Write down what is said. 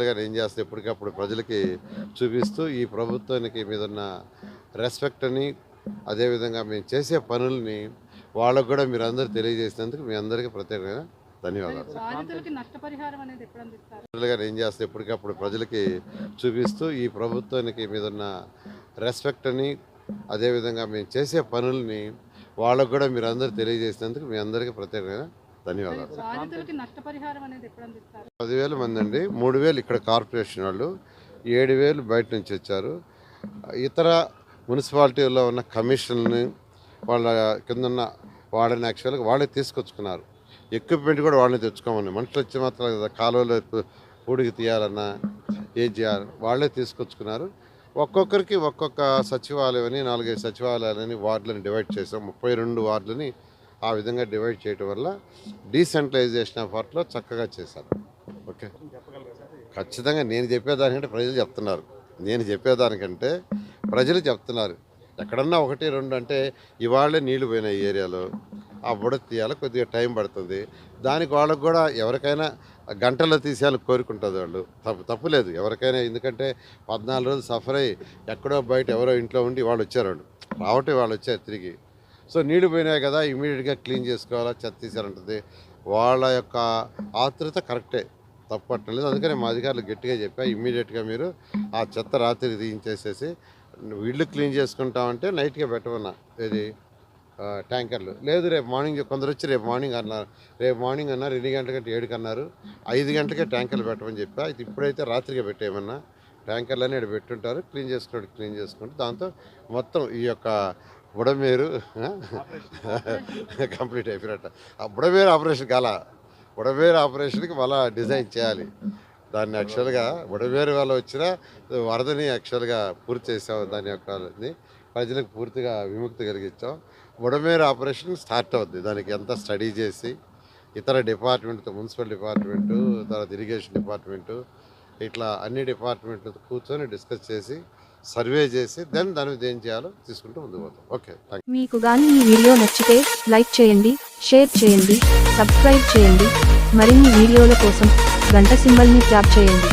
గారు ఏం చేస్తే ఎప్పటికప్పుడు ప్రజలకి చూపిస్తూ ఈ ప్రభుత్వానికి మీద ఉన్న రెస్పెక్ట్ని అదేవిధంగా మేము చేసే పనుల్ని వాళ్ళకు కూడా మీరు అందరూ తెలియజేసినందుకు మీ అందరికీ ప్రత్యేకమైన ధన్యవాదాలు. గారు ఏం చేస్తే ఎప్పటికప్పుడు ప్రజలకి చూపిస్తూ ఈ ప్రభుత్వానికి మీద ఉన్న రెస్పెక్ట్ని అదేవిధంగా మేము చేసే పనుల్ని వాళ్ళకు కూడా మీరు అందరూ తెలియజేసినందుకు మీ అందరికీ ప్రత్యేకమైన ధన్యవాదాలు. పదివేల మంది అండి. మూడు వేలు ఇక్కడ కార్పొరేషన్ వాళ్ళు. ఏడు వేలు బయట నుంచి వచ్చారు. ఇతర మున్సిపాలిటీల్లో ఉన్న కమిషన్ని వాళ్ళ కింద ఉన్న వాళ్ళని యాక్చువల్గా వాళ్ళే తీసుకొచ్చుకున్నారు. ఎక్విప్మెంట్ కూడా వాళ్ళని తెచ్చుకోమని. మనుషులు వచ్చి మాత్రం కదా కాలువలో పూడికి తీయాలన్నా ఏం చేయాలి వాళ్ళే తీసుకొచ్చుకున్నారు. ఒక్కొక్కరికి ఒక్కొక్క సచివాలయం అని నాలుగైదు సచివాలయాలని వార్డులని డివైడ్ చేసాం. ముప్పై రెండు వార్డులని ఆ విధంగా డివైడ్ చేయడం వల్ల డీసెంట్రలైజేషన్ ఆఫ్ వర్క్లో చక్కగా చేశారు. ఓకే ఖచ్చితంగా నేను చెప్పేదానికంటే ప్రజలు చెప్తున్నారు. నేను చెప్పేదానికంటే ప్రజలు చెప్తున్నారు. ఎక్కడన్నా ఒకటి రెండు అంటే ఇవాళే నీళ్ళు పోయినాయి ఏరియాలో. ఆ బుడ తీయాలి కొద్దిగా టైం పడుతుంది. దానికి వాళ్ళకు కూడా ఎవరికైనా గంటలో తీసేయాలని కోరుకుంటుంది వాళ్ళు. తప్పు తప్పులేదు ఎవరికైనా ఎందుకంటే పద్నాలుగు రోజులు సఫర్ అయ్యి ఎక్కడో బయట ఎవరో ఇంట్లో ఉండి వాళ్ళు వచ్చారు వాళ్ళు. రావటం వాళ్ళు వచ్చారు తిరిగి. సో నీళ్ళు పోయినాయి కదా ఇమీడియట్గా క్లీన్ చేసుకోవాలా? చెత్త తీసారంటుంది వాళ్ళ యొక్క ఆతృత కరెక్టే తప్పట్లేదు. అందుకని మా అధికారులు గట్టిగా చెప్పా ఇమ్మీడియట్గా మీరు ఆ చెత్త రాత్రి తీయించేసేసి ఇల్లు క్లీన్ చేసుకుంటామంటే నైట్గా పెట్టమన్నా. ఇది ట్యాంకర్లు. లేదు రేపు మార్నింగ్ కొందరు వచ్చి రేపు మార్నింగ్ అన్నారు. రేపు మార్నింగ్ అన్నారు ఎన్ని గంటలకంటే ఏడుకి అన్నారు. ఐదు గంటలకే ట్యాంకర్లు పెట్టమని చెప్పా. ఇది ఇప్పుడైతే రాత్రిగా పెట్టేయమన్నా. ట్యాంకర్లు అని పెట్టుంటారు క్లీన్ చేసుకుంటూ క్లీన్ చేసుకుంటే దాంతో మొత్తం ఈ యొక్క బుడమేరు కంప్లీట్ అయిపోయినట్ట. ఆ బుడమేరు ఆపరేషన్ కాల. బుడమేరు ఆపరేషన్కి మళ్ళా డిజైన్ చేయాలి. దాన్ని యాక్చువల్గా బుడమేరు వల్ల వచ్చిన వరదని యాక్చువల్గా పూర్తి చేసాం దాని యొక్క ప్రజలకు పూర్తిగా విముక్తి కలిగించాం. బుడమేరు ఆపరేషన్ స్టార్ట్ అవుద్ది. దానికి ఎంత స్టడీ చేసి ఇతర డిపార్ట్మెంట్తో మున్సిపల్ డిపార్ట్మెంటు తర్వాత ఇరిగేషన్ డిపార్ట్మెంటు ఇట్లా అన్ని డిపార్ట్మెంట్లతో కూర్చొని డిస్కస్ చేసి సర్వే చేసి దెన్ దాని మీద ఏం చేయాలో తీసుకుంటూ ముందుకు పోతాం. ఓకే మీకు కానీ ఈ వీడియో నచ్చితే లైక్ చేయండి షేర్ చేయండి సబ్స్క్రైబ్ చేయండి. మరిన్ని వీడియోల కోసం గంట సింబల్ని ట్యాప్ చేయండి.